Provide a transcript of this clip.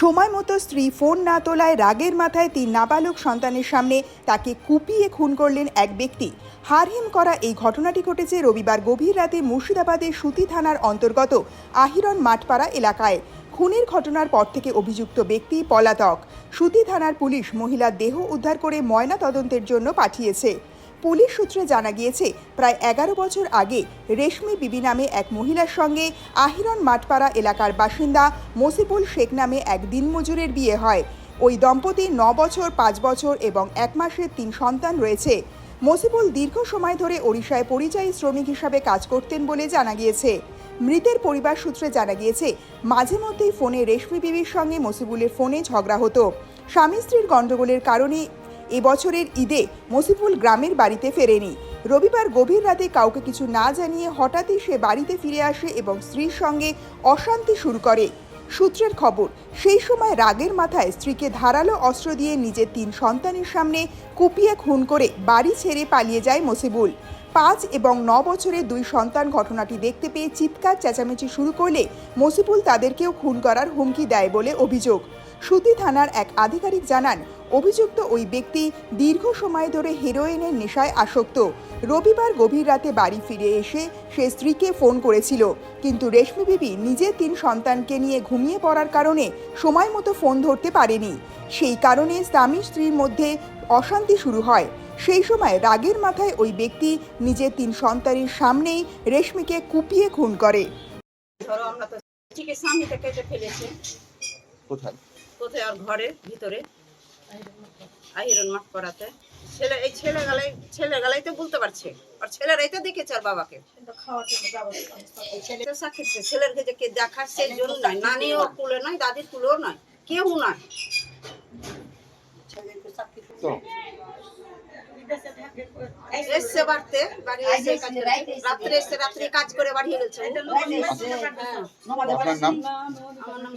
সময় মতো স্ত্রী ফোন না তোলায় রাগের মাথায় তিন নাবালক সন্তানের সামনে তাকে কুপিয়ে খুন করলেন এক ব্যক্তি। হারহিম করা এই ঘটনাটি ঘটেছে রবিবার গভীর রাতে মুর্শিদাবাদের সুতি থানার অন্তর্গত আহিরন মাঠপাড়া এলাকায়। খুনের ঘটনার পর থেকে অভিযুক্ত ব্যক্তি পলাতক। সুতি থানার পুলিশ মহিলার দেহ উদ্ধার করে ময়না তদন্তের জন্য পাঠিয়েছে। পুলিশ সূত্রে জানা গিয়েছে, প্রায় এগারো বছর আগে রেশমি বিবি নামে এক মহিলার সঙ্গে আহিরন মাঠপাড়া এলাকার বাসিন্দা মসিবুল শেখ নামে এক দিনমজুরের বিয়ে হয়। ওই দম্পতির ন বছর, পাঁচ বছর এবং এক মাসের তিন সন্তান রয়েছে। মসিবুল দীর্ঘ সময় ধরে ওড়িশায় পরিযায়ী শ্রমিক হিসাবে কাজ করতেন বলে জানা গিয়েছে। মৃতের পরিবার সূত্রে জানা গিয়েছে, মাঝে মধ্যেই ফোনে রেশমি বিবির সঙ্গে মসিবুলের ফোনে ঝগড়া হতো। স্বামী স্ত্রীর গণ্ডগোলের কারণে এবছরের ঈদে মসিফুল গ্রামের বাড়িতে ফেরেনি। রবিবার গভীর রাতে কাউকে কিছু না জানিয়ে হঠাৎই সে বাড়িতে ফিরে আসে এবং স্ত্রীর সঙ্গে অশান্তি শুরু করে। সূত্রের খবর, সেই সময় রাগের মাথায় স্ত্রীকে ধারালো অস্ত্র দিয়ে নিজের তিন সন্তানের সামনে কুপিয়ে খুন করে বাড়ি ছেড়ে পালিয়ে যায় মসিবুল। পাঁচ এবং ন বছরের দুই সন্তান ঘটনাটি দেখতে পেয়ে চিৎকার চেঁচামেচি শুরু করলে মসিবুল তাদেরকেও খুন করার হুমকি দেয় বলে অভিযোগ। সুতি থানার এক আধিকারিক জানান অভিযুক্ত ওই ব্যক্তি দীর্ঘ সময় ধরে হেরোইনের নেশায় আসক্ত। রবিবার গভীর রাতে বাড়ি ফিরে এসে সে স্ত্রীকে ফোন করেছিল। কিন্তু রেশমি বিবি নিজের তিন সন্তানকে নিয়ে ঘুমিয়ে পড়ার কারণে সময় মতো ফোন ধরতে পারেনি। সেই কারণে স্বামী স্ত্রীর মধ্যে অশান্তি শুরু হয়। সেই সময় রাগের মাথায় ওই ব্যক্তি নিজের তিন সন্তানের সামনেই রেশমিকে কুপিয়ে খুন করে। ফেলেছি। কোথায়? কোথায়? আর ঘরে ভিতরে। আহিরন মাঠ করাতে ছেলে এই ছেলে গালাই ছেলে গালাই তো বলতে পারছে আর ছেলেরাই তো দেখেছে আর বাবাকে ছেলে তো সাক্ষী ছেলের কাছে কে দেখার সেই জন্য নয় নানিও কুলে নয় দাদির কুলেও নয় কেউ নয় এসছে বাড়তে বাড়ি এসে রাত্রে এসে রাত্রে কাজ করে বাড়ি গেছে হ্যাঁ আপনার নাম আমার নাম